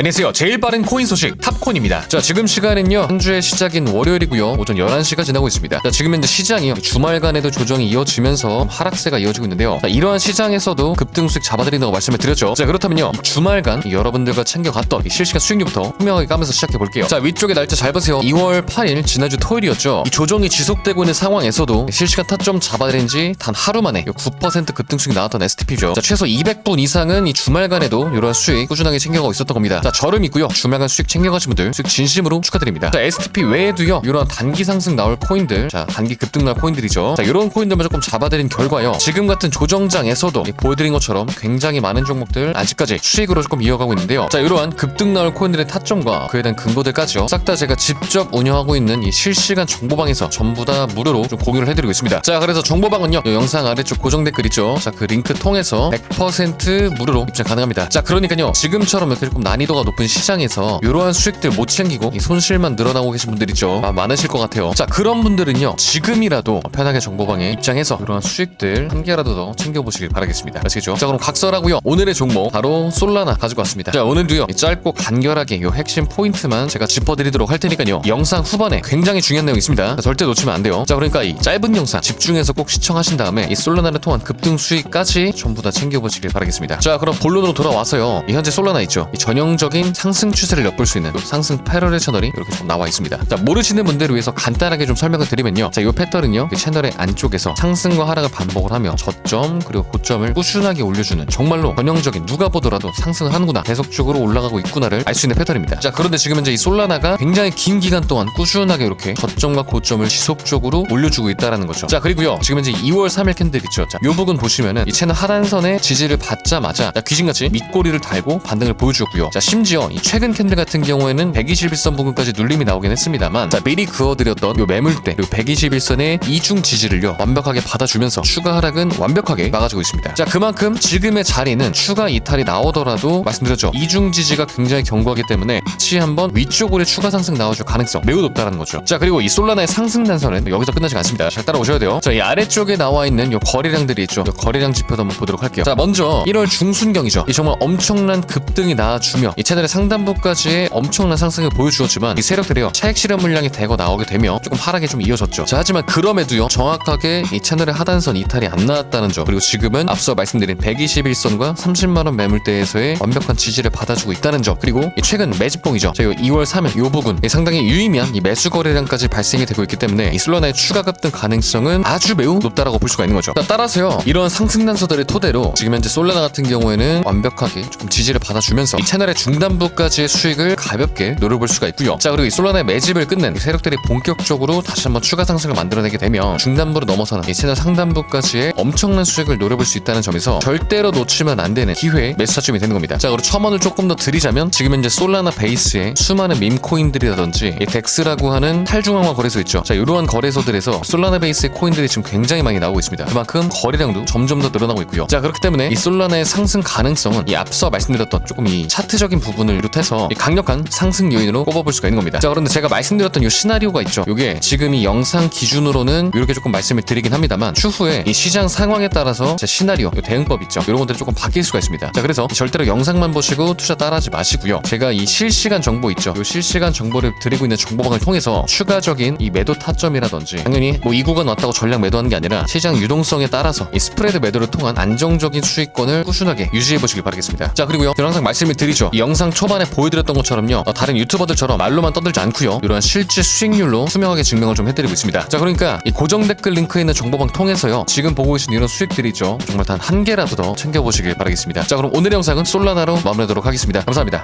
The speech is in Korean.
안녕하세요. 제일 빠른 코인 소식 탑코인입니다. 자, 지금 시간은요. 한 주의 시작인 월요일이고요. 오전 11시가 지나고 있습니다. 자, 지금 현재 시장이요. 주말간에도 조정이 이어지면서 하락세가 이어지고 있는데요. 자, 이러한 시장에서도 급등 수익 잡아드린다고 말씀을 드렸죠. 자, 그렇다면요. 이 주말간 여러분들과 챙겨갔던 이 실시간 수익률부터 투명하게 까면서 시작해 볼게요. 자, 위쪽에 날짜 잘 보세요. 2월 8일 지난주 토요일이었죠. 이 조정이 지속되고 있는 상황에서도 실시간 타점 잡아드린 지 단 하루 만에 9% 급등 수익 나왔던 STP죠. 자, 최소 200분 이상은 이 주말간에도 이러한 수익 꾸준하게 챙겨가고 있었던 겁니다. 자, 저를 믿고요. 주말간 수익 챙겨가신 분들 수익 진심으로 축하드립니다. 자, STP 외에도요. 이런 단기 상승 나올 코인들, 자, 단기 급등 나올 코인들이죠. 자, 이런 코인들만 조금 잡아드린 결과요. 지금 같은 조정장에서도 이 보여드린 것처럼 굉장히 많은 종목들 아직까지 수익으로 조금 이어가고 있는데요. 자, 이러한 급등 나올 코인들의 타점과 그에 대한 근거들까지요. 싹 다 제가 직접 운영하고 있는 이 실시간 정보방에서 전부 다 무료로 좀 공유를 해드리고 있습니다. 자, 그래서 정보방은요. 이 영상 아래쪽 고정 댓글 있죠. 자, 그 링크 통해서 100% 무료로 입장 가능합니다. 자, 그러니까요. 지금처럼 조금 난이도가 높은 시장에서 이러한 수익들 못 챙기고 이 손실만 늘어나고 계신 분들 있죠. 아, 많으실 것 같아요. 자, 그런 분들은요. 지금이라도 편하게 정보방에 입장해서 이러한 수익들 한 개라도 더 챙겨보시길 바라겠습니다. 아시겠죠? 자, 그럼 각설하고요. 오늘의 종목 바로 솔라나 가지고 왔습니다. 자, 오늘도요. 이 짧고 간결하게 이 핵심 포인트만 제가 짚어드리도록 할 테니까요. 영상 후반에 굉장히 중요한 내용이 있습니다. 자, 절대 놓치면 안 돼요. 자, 그러니까 이 짧은 영상 집중해서 꼭 시청하신 다음에 이 솔라나를 통한 급등 수익까지 전부 다 챙겨보시길 바라겠습니다. 자, 그럼 본론으로 돌아와서요. 이 현재 솔라나 있죠. 이 전형 적인 상승 추세를 엿볼 수 있는 이 상승 패러렐 채널이 이렇게 좀 나와 있습니다. 자, 모르시는 분들을 위해서 간단하게 좀 설명을 드리면요. 자, 이 패턴은요. 이 채널의 안쪽에서 상승과 하락을 반복을 하며 저점 그리고 고점을 꾸준하게 올려주는 정말로 전형적인 누가 보더라도 상승을 하는구나 계속적으로 올라가고 있구나를 알 수 있는 패턴입니다. 자, 그런데 지금 현재 이 솔라나가 굉장히 긴 기간 동안 꾸준하게 이렇게 저점과 고점을 지속적으로 올려주고 있다라는 거죠. 자, 그리고요. 지금 현재 2월 3일 캔들 있죠. 자, 요 부분 보시면은 이 채널 하단선의 지지를 받자마자 자, 귀신같이 밑꼬리를 달고 반등을 보여주었고요. 자, 심지어 이 최근 캔들 같은 경우에는 121선 부근까지 눌림이 나오긴 했습니다만 자, 미리 그어드렸던 요 매물대 그리고 121선의 이중 지지를요. 완벽하게 받아주면서 추가 하락은 완벽하게 막아주고 있습니다. 자, 그만큼 지금의 자리는 추가 이탈이 나오더라도 말씀드렸죠. 이중 지지가 굉장히 견고하기 때문에 같이 한번 위쪽으로 추가 상승 나와줄 가능성 매우 높다라는 거죠. 자, 그리고 이 솔라나의 상승 단선은 여기서 끝나지 않습니다. 잘 따라오셔야 돼요. 자, 이 아래쪽에 나와 있는 요 거래량들이 있죠. 요 거래량 지표도 한번 보도록 할게요. 자, 먼저 1월 중순경이죠. 이 정말 엄청난 급등이 나와주며 이 채널의 상단부까지의 엄청난 상승을 보여주었지만 이 세력들이요. 차익 실현 물량이 대거 나오게 되며 조금 하락이 좀 이어졌죠. 자, 하지만 그럼에도요. 정확하게 이 채널의 하단선 이탈이 안 나왔다는 점. 그리고 지금은 앞서 말씀드린 121선과 30만 원 매물대에서의 완벽한 지지를 받아주고 있다는 점. 그리고 이 최근 매집봉이죠. 저희 2월 3일 요 부분 이 상당히 유의미한 이 매수 거래량까지 발생이 되고 있기 때문에 이 슬러나의 추가 급등 가능성은 아주 매우 높다라고 볼 수가 있는 거죠. 자, 따라서요. 이런 상승 단서들을 토대로 지금 현재 솔라나 같은 경우에는 완벽하게 조금 지지를 받아주면서 이 채널의 중 단부까지의 수익을 가볍게 노려볼 수가 있고요. 자 그리고 이 솔라나의 매집을 끝낸 이 세력들이 본격적으로 다시 한번 추가 상승을 만들어내게 되면 중단부로 넘어서는 이 채널 상단부까지의 엄청난 수익을 노려볼 수 있다는 점에서 절대로 놓치면 안 되는 기회의 매수 타점이 되는 겁니다. 자 그리고 첨언을 조금 더 드리자면 지금 현재 솔라나 베이스에 수많은 밈코인들이라든지 이 덱스라고 하는 탈중앙화 거래소 있죠. 자 이러한 거래소들에서 솔라나 베이스의 코인들이 지금 굉장히 많이 나오고 있습니다. 그만큼 거래량도 점점 더 늘어나고 있고요. 자 그렇기 때문에 이 솔라나의 상승 가능성은 이 앞서 말씀드렸던 조금 이 차트적인 부분을 비롯해서 이 강력한 상승 요인으로 꼽아볼 수가 있는 겁니다. 자 그런데 제가 말씀드렸던 이 시나리오가 있죠. 이게 지금 이 영상 기준으로는 이렇게 조금 말씀을 드리긴 합니다만 추후에 이 시장 상황에 따라서 제 시나리오, 이 대응법 있죠. 이런 것들이 조금 바뀔 수가 있습니다. 자 그래서 절대로 영상만 보시고 투자 따라하지 마시고요. 제가 이 실시간 정보 있죠. 이 실시간 정보를 드리고 있는 정보방을 통해서 추가적인 이 매도 타점이라든지 당연히 뭐 이 구간 왔다고 전량 매도하는 게 아니라 시장 유동성에 따라서 이 스프레드 매도를 통한 안정적인 수익권을 꾸준하게 유지해 보시길 바라겠습니다. 자 그리고요. 저는 항상 말씀을 드리죠. 이 영상 초반에 보여드렸던 것처럼요. 어, 다른 유튜버들처럼 말로만 떠들지 않고요. 이러한 실제 수익률로 투명하게 증명을 좀 해드리고 있습니다. 자 그러니까 이 고정 댓글 링크에 있는 정보방 통해서요. 지금 보고 계신 이런 수익들이죠. 정말 단 한 개라도 더 챙겨보시길 바라겠습니다. 자 그럼 오늘의 영상은 솔라나로 마무리하도록 하겠습니다. 감사합니다.